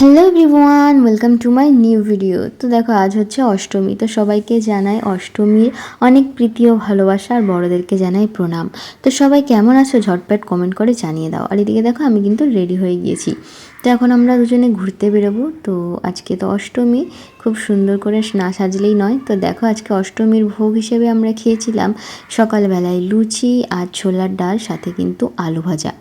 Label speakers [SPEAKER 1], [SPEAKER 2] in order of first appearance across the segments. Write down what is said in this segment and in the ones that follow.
[SPEAKER 1] Hello everyone welcome to my new video তো দেখো, আজ হচ্ছে অষ্টমী, তো সবাইকে জানাই অষ্টমীর অনেক প্রীতি ও ভালোবাসা, আর বড়োদেরকে জানাই প্রণাম। তো সবাই কেমন আছো? ঝটপট কমেন্ট করে জানিয়ে দাও। আর এদিকে দেখো, আমি কিন্তু রেডি হয়ে গিয়েছি। তো এখন আমরা দুজনে ঘুরতে বেরোবো। তো আজকে তো অষ্টমী, খুব সুন্দর করে না সাজলেই নয়। তো দেখো, আজকে অষ্টমীর ভোগ হিসেবে আমরা খেয়েছিলাম সকালবেলায় লুচি আর ছোলার ডাল, সাথে কিন্তু আলু ভাজা।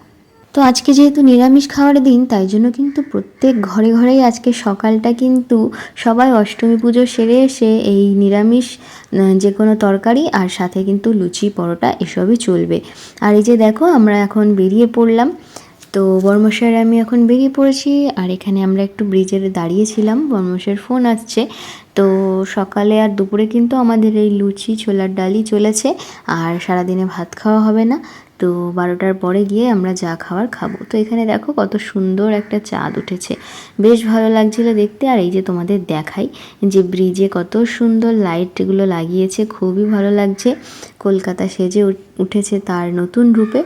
[SPEAKER 1] তো আজকে যেহেতু নিরামিষ খাওয়ার দিন, তাই জন্য কিন্তু প্রত্যেক ঘরে ঘরেই আজকে সকালটা কিন্তু সবাই অষ্টমী পুজো সেরে এসে এই নিরামিষ যে কোনো তরকারি আর সাথে কিন্তু লুচি, পরোটা এসবই চলবে। আর এই যে দেখো, আমরা এখন বেরিয়ে পড়লাম। তো বর্মশাইয়ের আমি এখন বেরিয়ে পড়েছি আর এখানে আমরা একটু ব্রিজের দাঁড়িয়েছিলাম, বর্মশাইয়ের ফোন আসছে। তো সকালে আর দুপুরে কিন্তু আমাদের এই লুচি, ছোলার ডালই চলেছে আর সারাদিনে ভাত খাওয়া হবে না। তো বারোটার পরে গিয়ে আমরা যা খাওয়ার খাব। তো এখানে দেখো কত সুন্দর একটা চাঁদ উঠেছে। বেশ ভালো লাগছিল দেখতে। আর এই যে তোমাদের দেখাই যে ব্রিজে কত সুন্দর লাইটগুলো লাগিয়েছে, খুবই ভালো লাগছে। কলকাতা সেজে উঠ- উঠেছে তার নতুন রূপে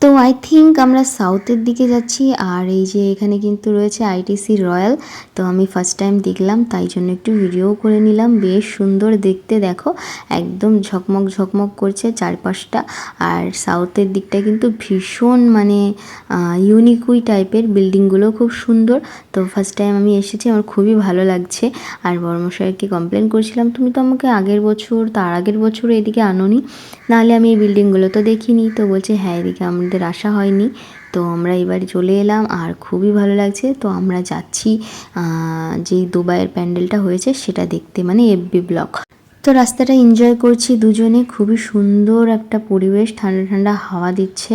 [SPEAKER 1] তো আই থিঙ্ক আমরা সাউথের দিকে যাচ্ছি, আর এই যে এখানে কিন্তু রয়েছে আইটিসি রয়্যাল তো আমি ফার্স্ট টাইম দেখলাম, তাই জন্য একটু ভিডিও করে নিলাম। বেশ সুন্দর দেখতে, দেখো, একদম ঝকমক ঝকমক করছে চারপাশটা, আর সাউথের দিকটা কিন্তু ভীষণ মানে ইউনিকুই টাইপের বিল্ডিংগুলো খুব সুন্দর। তো ফার্স্ট টাইম আমি এসেছি, আমার খুবই ভালো লাগছে। আর বর্মশাইকে কমপ্লেন করছিলাম, তুমি তো আমাকে আগের বছর, তার আগের বছর এদিকে আনোনি, নাহলে আমি এই বিল্ডিংগুলো তো দেখিনি। তো বলছে হ্যাঁ এদিকে আমাদের আসা হয়নি। তো আমরা এবার চলে এলাম আর খুবই ভালো লাগছে। তো আমরা যাচ্ছি যে দুবাইয়ের প্যান্ডেলটা হয়েছে সেটা দেখতে মানে এফবি ব্লক। তো রাস্তাটা এনজয় করছি দুজনে। খুবই সুন্দর একটা পরিবেশ, ঠান্ডা ঠান্ডা হাওয়া দিচ্ছে।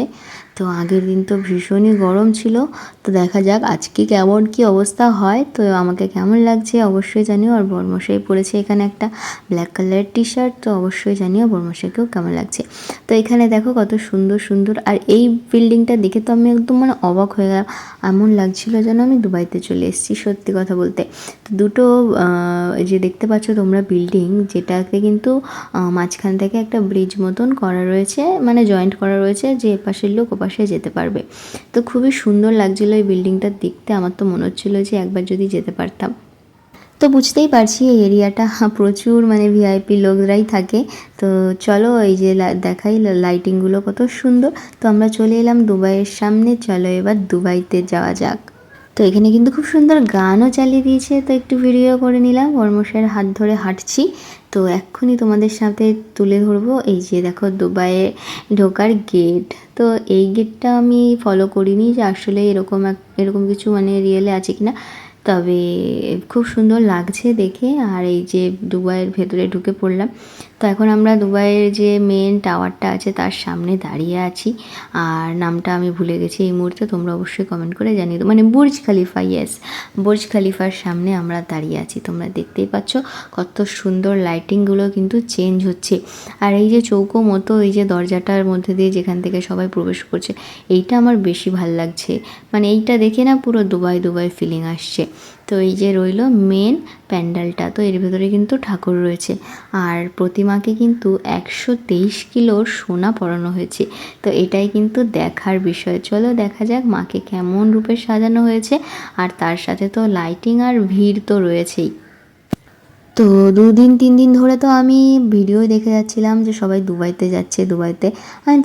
[SPEAKER 1] তো আগের দিন তো ভীষণই গরম ছিল, তো দেখা যাক আজকে কেমন কি অবস্থা হয়। তো আমাকে কেমন লাগছে অবশ্যই জানিও, আর বর্মশাই পরেছে এখানে একটা ব্ল্যাক কালারের টি শার্ট তো অবশ্যই জানিও বর্মশাইকেও কেমন লাগছে। তো এখানে দেখো কত সুন্দর সুন্দর, আর এই বিল্ডিংটা দেখে তো আমি একদম মানে অবাক হয়ে গেলাম, এমন লাগছিল যেন আমি দুবাইতে চলে এসেছি সত্যি কথা বলতে। তো দুটো যে দেখতে পাচ্ছ তোমরা বিল্ডিং যেটাকে কিন্তু মাঝখান থেকে একটা ব্রিজ মতন করা রয়েছে মানে জয়েন্ট করা রয়েছে, যে এপাশের লোক ওপাশে যেতে পারবে। তো খুবই সুন্দর লাগছিল এই বিল্ডিংটা দেখতে। আমার তো মনে হচ্ছিল যে একবার যদি যেতে পারতাম। তো বুঝতেই পারছি এই এরিয়াটা প্রচুর মানে ভিআইপি লোকরাই থাকে। তো চলো এই যে দেখাই লাইটিংগুলো কত সুন্দর। তো আমরা চলে এলাম দুবাইয়ের সামনে। চলো এবার দুবাইতে যাওয়া যাক। তো এখানে কিন্তু খুব সুন্দর গানও চালিয়ে দিয়েছে, তো একটু ভিডিও করে নিলাম। বর্মশাইয়ের হাত ধরে হাঁটছি। তো এক্ষুনি তোমাদের সাথে তুলে ধরবো। এই যে দেখো, দুবাইয়ে ঢোকার গেট তো এই গেটটা আমি ফলো করিনি যে আসলে এরকম এক, এরকম কিছু মানে রিয়েলে আছে কিনা। তবে খুব সুন্দর লাগছে দেখে। আর এই যে দুবাইয়ের ভেতরে ঢুকে পড়লাম। তো এখন আমরা দুবাইয়ের যে মেন টাওয়ারটা আছে তার সামনে দাঁড়িয়ে আছি। আর নামটা আমি ভুলে গেছি এই মুহূর্তে, তোমরা অবশ্যই কমেন্ট করে জানিয়ে দাও। মানে বুর্জ খালিফা ইয়েস বুর্জ খালিফার সামনে আমরা দাঁড়িয়ে আছি। তোমরা দেখতেই পাচ্ছ কত সুন্দর লাইটিংগুলো কিন্তু চেঞ্জ হচ্ছে। আর এই যে চৌকো মতো, এই যে দরজাটার মধ্যে দিয়ে যেখান থেকে সবাই প্রবেশ করছে, এইটা আমার বেশি ভালো লাগছে। মানে এইটা দেখে না পুরো দুবাই দুবাই ফিলিং আসছে। তো এই যে রইল মেন প্যান্ডেলটা, তো এর ভেতরে কিন্তু ঠাকুর রয়েছে। আর প্রতিমাকে কিন্তু একশো তেইশ কিলোর সোনা পরানো হয়েছে। তো এটাই কিন্তু দেখার বিষয়। চলো দেখা যাক মাকে কেমন রূপে সাজানো হয়েছে। আর তার সাথে তো লাইটিং আর ভিড় তো রয়েছেই। তো দুদিন তিন দিন ধরে তো আমি ভিডিও দেখে যাচ্ছিলাম যে সবাই দুবাইতে যাচ্ছে, দুবাইতে।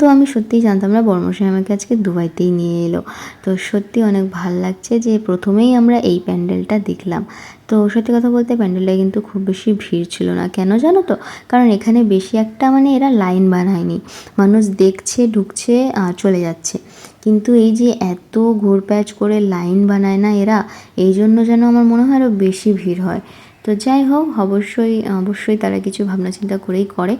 [SPEAKER 1] তো আমি সত্যিই জানতাম না বর্মশাই আমাকে আজকে দুবাইতেই নিয়ে এলো। তো সত্যি অনেক ভালো লাগছে যে প্রথমেই আমরা এই প্যান্ডেলটা দেখলাম। তো সত্যি কথা বলতে প্যান্ডেলটা কিন্তু খুব বেশি ভিড় ছিল না। কেন জানো তো? কারণ এখানে বেশি একটা মানে এরা লাইন বানায়নি। মানুষ দেখছে, ঢুকছে চলে যাচ্ছে। কিন্তু এই যে এত ঘুরপ্যাচ করে লাইন বানায় না এরা, এই জন্য যেন আমার মনে হয় আরও বেশি ভিড় হয়। তো যাই হোক, অবশ্যই অবশ্যই তারা কিছু ভাবনা চিন্তা করেই করে।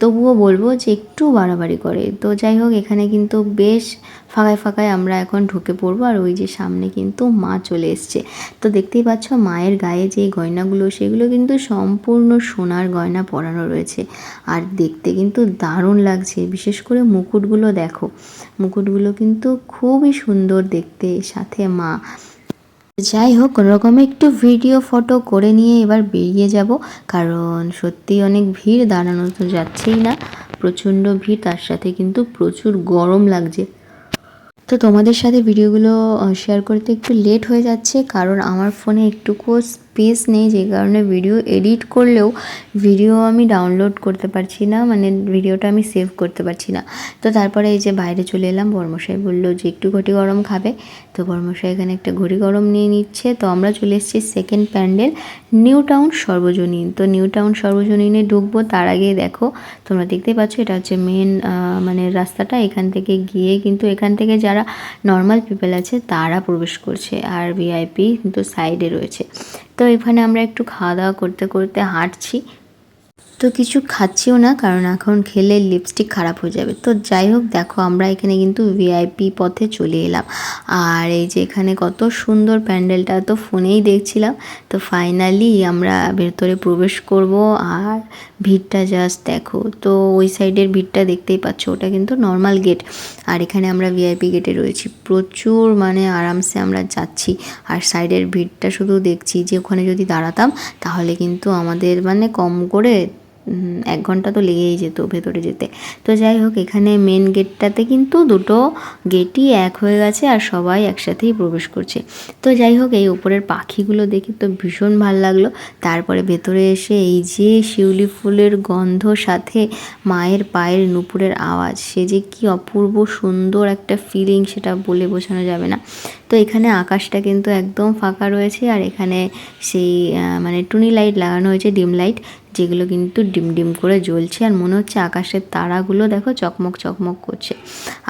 [SPEAKER 1] তবুও বলব যে একটু বাড়াবাড়ি করে। তো যাই হোক, এখানে কিন্তু বেশ ফাঁকায় ফাঁকায় আমরা এখন ঢুকে পড়ব আর ওই যে সামনে কিন্তু মা চলে এসছে। তো দেখতেই পাচ্ছ মায়ের গায়ে যে গয়নাগুলো, সেগুলো কিন্তু সম্পূর্ণ সোনার গয়না পরানো রয়েছে। আর দেখতে কিন্তু দারুণ লাগছে, বিশেষ করে মুকুটগুলো দেখো। মুকুটগুলো কিন্তু খুবই সুন্দর দেখতে, সাথে মা যাই হোক কোনোরকমে একটু ভিডিও ফটো করে নিয়ে এবার বেরিয়ে যাব। কারণ সত্যি অনেক ভিড়, দাঁড়ানো তো যাচ্ছেই না। প্রচণ্ড ভিড়, তার সাথে কিন্তু প্রচুর গরম লাগছে। তো তোমাদের সাথে ভিডিওগুলো শেয়ার করতে একটু লেট হয়ে যাচ্ছে, কারণ আমার ফোনে একটুকুও স্পেস নেই, যে কারণে ভিডিও এডিট করলেও ভিডিও আমি ডাউনলোড করতে পারছি না মানে ভিডিওটা আমি সেভ করতে পারছি না। তো তারপরে এই যে বাইরে চলে এলাম, বর্মশাই বলল যে একটু ঘটি গরম খাবে, তো বর্মশাই এখানে একটা ঘড়ি গরম নিয়ে নিচ্ছে, তো আমরা চলে এসেছি সেকেন্ড প্যান্ডেল নিউ টাউন সর্বজনীন। তো নিউ টাউন সর্বজনীনে ঢুকবো, তার আগে দেখো, তোমরা দেখতেই পাচ্ছ এটা হচ্ছে মেন মানে রাস্তাটা, এখান থেকে গিয়ে কিন্তু এখান থেকে যারা নর্মাল পিপল আছে, তারা প্রবেশ করছে আর ভিআইপি কিন্তু সাইডে রয়েছে। তো এখানে আমরা একটু খাওয়া দাওয়া করতে করতে হাঁটছি। তো কিছু খাচ্ছিও না, কারণ এখন খেলে লিপস্টিক খারাপ হয়ে যাবে। তো যাই হোক, দেখো আমরা এখানে কিন্তু ভিআইপি পথে চলে এলাম। আর এই যে এখানে কত সুন্দর প্যান্ডেলটা তো ফোনেই দেখছিলাম। তো ফাইনালি আমরা ভেতরে প্রবেশ করব, আর ভিড়টা জাস্ট দেখো। তো ওই সাইডের ভিড়টা দেখতেই পাচ্ছ, ওটা কিন্তু নর্মাল গেট আর এখানে আমরা ভিআইপি গেটে রয়েছি। প্রচুর মানে আরামসে আমরা যাচ্ছি। আর সাইডের ভিড়টা শুধু দেখছি যে ওখানে যদি দাঁড়াতাম, তাহলে কিন্তু আমাদের মানে কম করে এক ঘণ্টা তো লেগেই যেত ভেতরে যেতে। তো যাই হোক, এখানে মেন গেটটাতে কিন্তু দুটো গেটই এক হয়ে গেছে আর সবাই একসাথেই প্রবেশ করছে। তো যাই হোক, এই উপরের পাখিগুলো দেখে তো ভীষণ ভালো লাগল। তারপরে ভেতরে এসে এই যে শিউলি ফুলের গন্ধ, সাথে মায়ের পায়ের নুপুরের আওয়াজ, সে যে কি অপূর্ব সুন্দর একটা ফিলিং সেটা বলে বোঝানো যাবে না। তো এখানে আকাশটা কিন্তু একদম ফাঁকা রয়েছে আর এখানে সেই মানে টুনি লাইট লাগানো হয়েছে, ডিম লাইট, যেগুলো কিন্তু ডিম ডিম করে জ্বলছে আর মনে হচ্ছে আকাশের তারাগুলো দেখো চকমক চকমক করছে।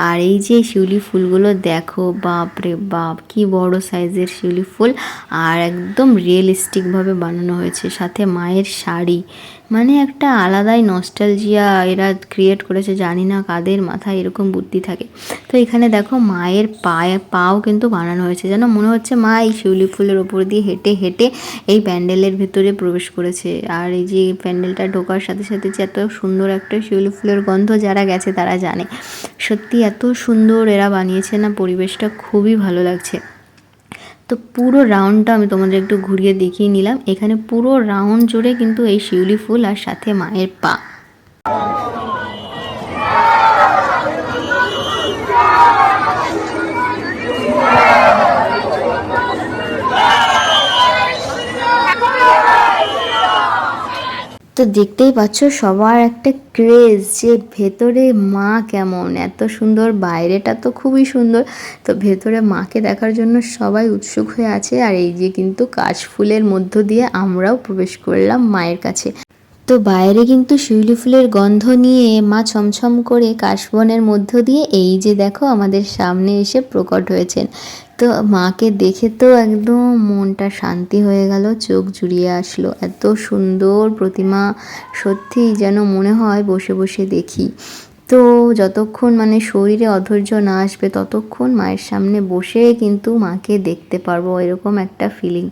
[SPEAKER 1] আর এই যে শিউলি ফুলগুলো দেখো, বাপ রে বাপ, কি বড় সাইজের শিউলি ফুল। আর একদম রিয়েলিস্টিকভাবে বানানো হয়েছে, সাথে মায়ের শাড়ি। মানে একটা আলাদাই নস্টালজিয়া এরা ক্রিয়েট করেছে, জানি না কাদের মাথায় এরকম বুদ্ধি থাকে। তো এখানে দেখো মায়ের পায়ে, পাও কিন্তু বানানো হয়েছে। যেন মনে হচ্ছে মা এই শিউলি ফুলের ওপর দিয়ে হেঁটে হেঁটে এই প্যান্ডেলের ভেতরে প্রবেশ করেছে। আর এই যে প্যান্ডেলটা ঢোকার সাথে সাথে যে এত সুন্দর একটা শিউলি ফুলের গন্ধ যারা গেছে তারা জানে। সত্যি এত সুন্দর এরা বানিয়েছে না, পরিবেশটা খুবই ভালো লাগছে। তো পুরো রাউন্ডটা আমি তোমাদের একটু ঘুরিয়ে দেখিয়ে নিলাম। এখানে পুরো রাউন্ড জুড়ে কিন্তু এই শিউলি ফুল আর সাথে মায়ের পা। তো দেখতেই পাচ্ছ সবার একটা ক্রেজ যে ভেতরে মা কেমন, এত সুন্দর, বাইরেটা তো খুবই সুন্দর। তো ভেতরে মাকে দেখার জন্য সবাই উৎসুক হয়ে আছে আর এই যে কিন্তু কাশফুলের মধ্য দিয়ে আমরাও প্রবেশ করলাম মায়ের কাছে। তো বাইরে কিন্তু শিউলি ফুলের গন্ধ নিয়ে মা ছমছম করে কাশবনের মধ্য দিয়ে এই যে দেখো আমাদের সামনে এসে প্রকট হয়েছেন। তো মাকে দেখে তো একদম মনটা শান্তি হয়ে গেল, চোখ জুড়িয়ে আসলো। এত সুন্দর প্রতিমা, সত্যি যেন মনে হয় বসে বসে দেখি। তো যতক্ষণ মানে শরীরে অধৈর্য না আসবে, ততক্ষণ মায়ের সামনে বসে কিন্তু মাকে দেখতে পারব, এরকম একটা ফিলিং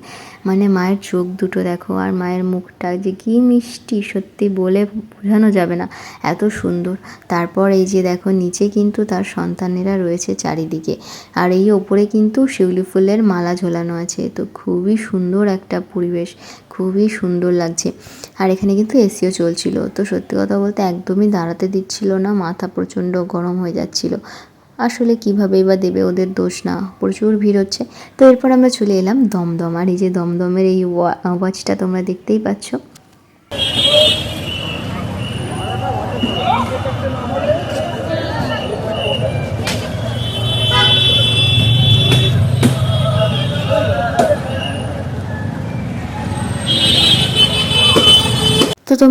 [SPEAKER 1] মানে মায়ের চোখ দুটো দেখো আর মায়ের মুখটা যে কি মিষ্টি, সত্যি বলে বোঝানো যাবে না। এত সুন্দর। তারপর এই যে দেখো, নিচে কিন্তু তার সন্তানেরা রয়েছে চারিদিকে। আর এই ওপরে কিন্তু শিউলি ফুলের মালা ঝোলানো আছে। তো খুবই সুন্দর একটা পরিবেশ, খুবই সুন্দর লাগছে। আর এখানে কিন্তু এসিও চলছিল। তো সত্যি কথা বলতে একদমই দাঁড়াতে দিচ্ছিল না, মাথা প্রচণ্ড গরম হয়ে যাচ্ছিল। আসলে কীভাবেই বা দেবে ওদের দোষ না, প্রচুর ভিড় হচ্ছে। তো এরপর আমরা চলে এলাম দমদম, আর এই যে দমদমের এই ওয়া- ওয়াচটা তোমরা দেখতেই পাচ্ছ।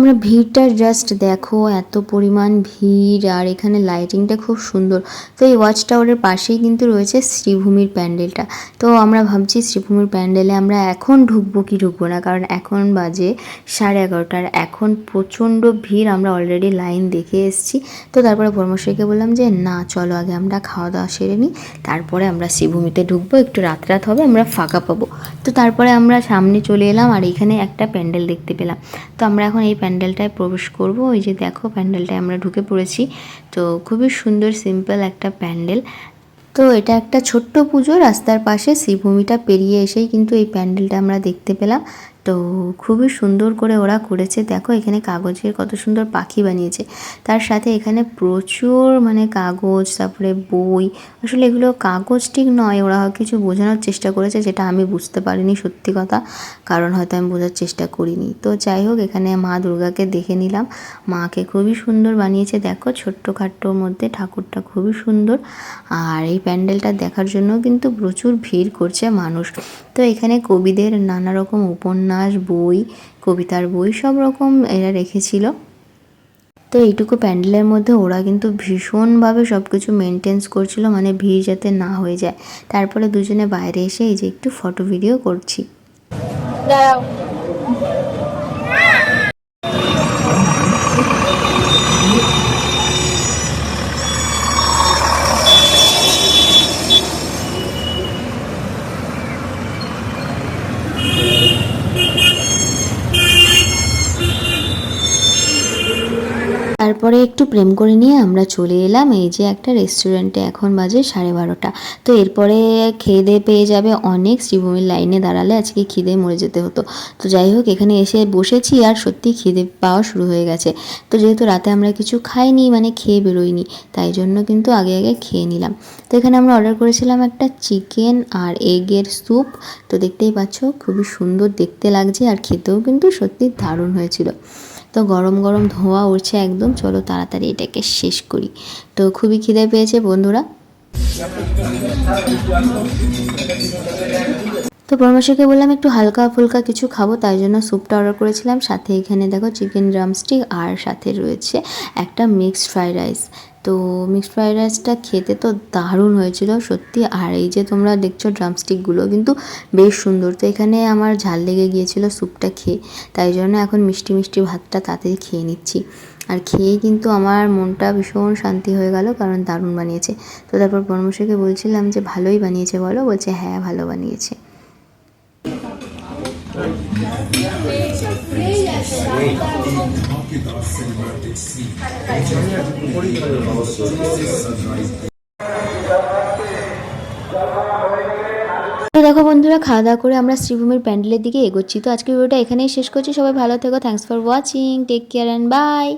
[SPEAKER 1] তোমরা ভিড়টা জাস্ট দেখো, এত পরিমাণ ভিড় আর এখানে লাইটিংটা খুব সুন্দর। তো এই ওয়াচ টাওয়ারের পাশেই কিন্তু রয়েছে শ্রীভূমির প্যান্ডেলটা তো আমরা ভাবছি শ্রীভূমির প্যান্ডেলে আমরা এখন ঢুকবো কি ঢুকবো না, কারণ এখন বাজে সাড়ে এগারোটার এখন প্রচণ্ড ভিড়, আমরা অলরেডি লাইন দেখে এসেছি। তো তারপরে পরমশাইকে বললাম যে, না, চলো আগে আমরা খাওয়া দাওয়া সেরে নিই, তারপরে আমরা শ্রীভূমিতে ঢুকবো, একটু রাত রাত হবে, আমরা ফাঁকা পাবো। তো তারপরে আমরা সামনে চলে এলাম আর এখানে একটা প্যান্ডেল দেখতে পেলাম। তো আমরা এখন এই প্যান্ডেলটায় প্রবেশ করব। ওই যে দেখো প্যান্ডেলটায় আমরা ঢুকে পড়েছি। তো খুবই সুন্দর সিম্পল একটা প্যান্ডেল। তো এটা একটা ছোট্ট পুজো। রাস্তার পাশে শ্রীভূমিটা পেরিয়ে এসেই কিন্তু এই প্যান্ডেলটা আমরা দেখতে পেলাম। তো খুবই সুন্দর করে ওরা করেছে। দেখো এখানে কাগজের কত সুন্দর পাখি বানিয়েছে। তার সাথে এখানে প্রচুর মানে কাগজ, তারপরে বই। আসলে এগুলো কাগজ ঠিক নয়, ওরা কিছু বোঝানোর চেষ্টা করেছে যেটা আমি বুঝতে পারিনি সত্যি কথা। কারণ হয়তো আমি বোঝার চেষ্টা করিনি। তো যাই হোক, এখানে মা দুর্গাকে দেখে নিলাম। মাকে খুবই সুন্দর বানিয়েছে। দেখো ছোট্ট খাট্টোর মধ্যে ঠাকুরটা খুবই সুন্দর। আর এই প্যান্ডেলটা দেখার জন্য কিন্তু প্রচুর ভিড় করছে মানুষ। তো এখানে কবিদের নানা রকম উপন্যাস বই, কবিতার বই সব রকম এরা রেখেছিল। তো এইটুকু প্যান্ডেলের মধ্যে ওরা কিন্তু ভীষণভাবে সব কিছু মেনটেন্স করছিল মানে ভিড় যাতে না হয়ে যায়। তারপরে দুজনে বাইরে এসে এই যে একটু ফটো ভিডিও করছি।
[SPEAKER 2] দাঁড়াও।
[SPEAKER 1] তারপরে একটু প্রেম করে নিয়ে আমরা চলে এলাম। এই যে একটা রেস্টুরেন্টে এখন বাজে সাড়ে বারোটা। তো এরপরে খেয়ে দিয়ে পেয়ে যাবে অনেক। শ্রীভূমির লাইনে দাঁড়ালে আজকে খিদে মরে যেতে হতো। তো যাই হোক, এখানে এসে বসেছি আর সত্যি খিদে পাওয়া শুরু হয়ে গেছে। তো যেহেতু রাতে আমরা কিছু খাইনি মানে খেয়ে বেরোইনি, তাই জন্য কিন্তু আগে আগে খেয়ে নিলাম। তো এখানে আমরা অর্ডার করেছিলাম একটা চিকেন আর এগের স্যুপ তো দেখতেই পাচ্ছ, খুবই সুন্দর দেখতে লাগছে আর খেতেও কিন্তু সত্যি দারুণ হয়েছিল। গরম গরম ধোঁয়া উঠছে একদম। চলো তাড়াতাড়ি এটাকে শেষ করি। তো খুবই খিদে পেয়েছে বন্ধুরা। তো পরামর্শকে বললাম, একটু হালকা ফুলকা কিছু খাব। তাই জন্য স্যুপটা অর্ডার করেছিলাম। সাথে এখানে দেখো, চিকেন ড্রামস্টিক আর সাথে রয়েছে একটা মিক্সড ফ্রাইড রাইস তো মিক্সড ফ্রাইড রাইসটা খেতে তো দারুণ হয়েছিল, সত্যি। আর এই যে তোমরা দেখছ ড্রামস্টিকগুলো কিন্তু বেশ সুন্দর। তো এখানে আমার ঝাল লেগে গিয়েছিল স্যুপটা খেয়ে, তাই জন্য এখন মিষ্টি মিষ্টি ভাতটা তাড়াতাড়ি খেয়ে নিচ্ছি। আর খেয়ে কিন্তু আমার মনটা ভীষণ শান্তি হয়ে গেল, কারণ দারুণ বানিয়েছে। তো তারপর পরামর্শকে বলছিলাম যে, ভালোই বানিয়েছে বলো? বলছে হ্যাঁ ভালো বানিয়েছে। দেখো বন্ধুরা, খাওয়া দাওয়া করে আমরা শ্রীভূমির প্যান্ডেলের দিকে এগোচ্ছি। তো আজকের ভিডিওটা এখানেই শেষ করছি। সবাই ভালো থেকো। Thanks for watching take care and bye